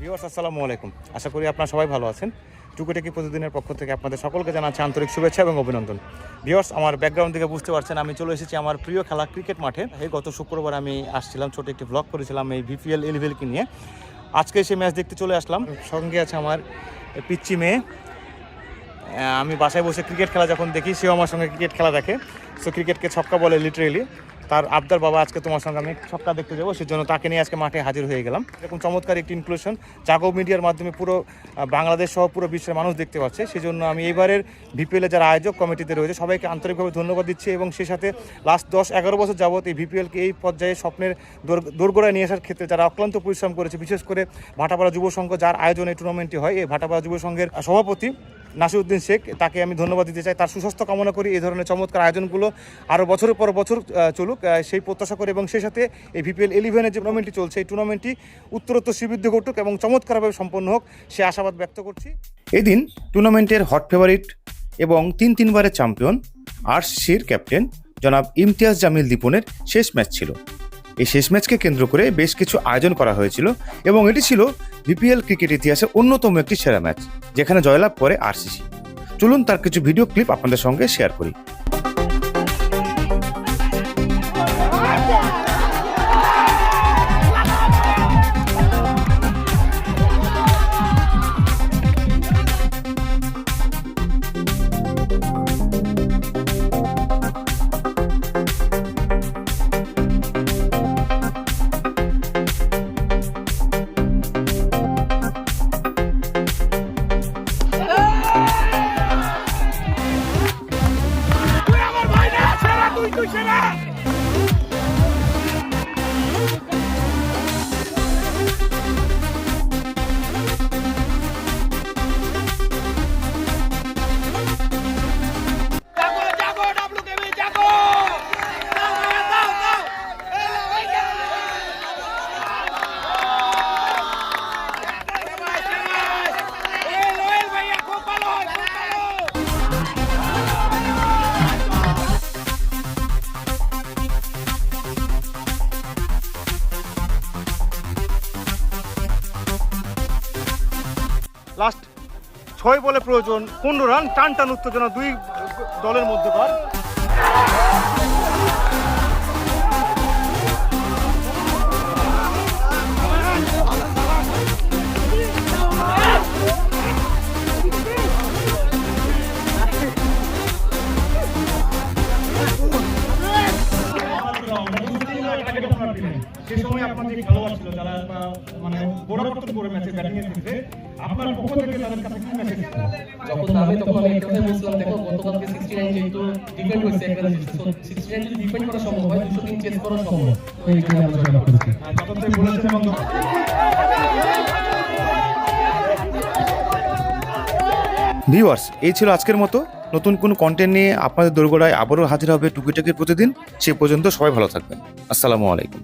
Viewers, আসসালামু আলাইকুম। আশা করি আপনারা সবাই ভালো আছেন। টুকুটেকি প্রতিদিনের পক্ষ থেকে আপনাদের সকলকে জানাচ্ছি আন্তরিক শুভেচ্ছা এবং অভিনন্দন। ভিউয়ার্স, আমার ব্যাকগ্রাউন্ড থেকে বুঝতে পারছেন, আমি চলে এসেছি আমার প্রিয় খেলা ক্রিকেট মাঠে। এই গত শুক্রবার আমি আসছিলাম, ছোট একটি ব্লগ করেছিলাম এই ভিপিএল এলিভেলকে নিয়ে। আজকে সেই ম্যাচ দেখতে চলে আসলাম। সঙ্গে আছে আমার পিচ্চি মেয়ে। আমি বাসায় বসে ক্রিকেট খেলা যখন দেখি, সেও আমার সঙ্গে ক্রিকেট খেলা দেখে। সো ক্রিকেটকে ছক্কা বলে লিটারেলি তার আবদার বাবা আজকে তোমার সঙ্গে আমি ছক্কা দেখতে যাব, সেজন্য তাকে নিয়ে আজকে মাঠে হাজির হয়ে গেলাম। এরকম চমৎকার একটি ইনক্লুশন জাগো মিডিয়ার মাধ্যমে পুরো বাংলাদেশ সহ পুরো বিশ্বের মানুষ দেখতে পাচ্ছে। সেজন্য আমি এইবারের ভিপিএল যারা আয়োজক কমিটিতে রয়েছে, সবাইকে আন্তরিকভাবে ধন্যবাদ দিচ্ছি এবং সেই সাথে লাস্ট দশ এগারো বছর যাবত এই ভিপিএলকে এই পর্যায়ে স্বপ্নের দোর- দোরগোড়ায় নিয়ে আসার ক্ষেত্রে যারা অক্লান্ত পরিশ্রম করেছে, বিশেষ করে ভাটাপাড়া যুব সংঘ, যার আয়োজনে টুর্নামেন্টটি হয়, এই ভাটাপাড়া যুব সংঘের সভাপতি নাসিরউদ্দিন শেখ, তাকে আমি ধন্যবাদ দিতে চাই। তার সুস্বাস্থ্য কামনা করি এই ধরনের চমৎকার আয়োজনগুলো আরও বছরের পর বছর চলুক। সেই প্রত্যাশা করে এবং সেই সাথে এই ভিপিএল ইলেভেনের যে টুর্নামেন্টটি চলছে, এই টুর্নামেন্টটি উত্তরোত্তর শ্রীবৃদ্ধি ঘটুক এবং চমৎকারভাবে সম্পন্ন হোক, সে আশাবাদ ব্যক্ত করছি। এদিন টুর্নামেন্টের হট ফেভারিট এবং তিন তিনবারের চ্যাম্পিয়ন আরসির ক্যাপ্টেন জনাব ইমতিয়াজ জামিল দীপনের শেষ ম্যাচ ছিল। এই শেষ ম্যাচকে কেন্দ্র করে বেশ কিছু আয়োজন করা হয়েছিল এবং এটি ছিল বিপিএল ক্রিকেট ইতিহাসে অন্যতম একটি সেরা ম্যাচ, যেখানে জয়লাভ করে আরসিসি। চলুন তার কিছু ভিডিও ক্লিপ আপনাদের সঙ্গে শেয়ার করি। সেরা তুই তুই সেরা জাগো লাস্ট ছয় বলে প্রয়োজন পনেরো রান টান টান উত্তেজনা দুই দলের মধ্যকার সে সময় আপনার খেলোয়াড় ছিল যারা মানে বড় করে ম্যাচে ব্যাটিং এর ক্ষেত্রে আপনার পক্ষ থেকে তাদের কাছে কি মেসেজ যখন নামে তখন আমি একটাই বলছিলাম দেখো গতকালকে সিক্সটি নাইন যেহেতু ডিপেন্ড হয়েছে একটা সিক্সটি নাইন যদি ডিপেন্ড করা সম্ভব হয় দুশো তিন চেঞ্জ করা সম্ভব। তো এই আমরা জয়লাভ করেছি। যতটাই বলেছেন এবং ভিউয়ার্স এই ছিল আজকের মতো। নতুন কোন কন্টেন্ট নিয়ে আপনাদের দোরগোড়ায় আবারও হাজির হবে টুকিটাকির প্রতিদিন, সে পর্যন্ত সবাই ভালো থাকবেন। আসসালামু আলাইকুম।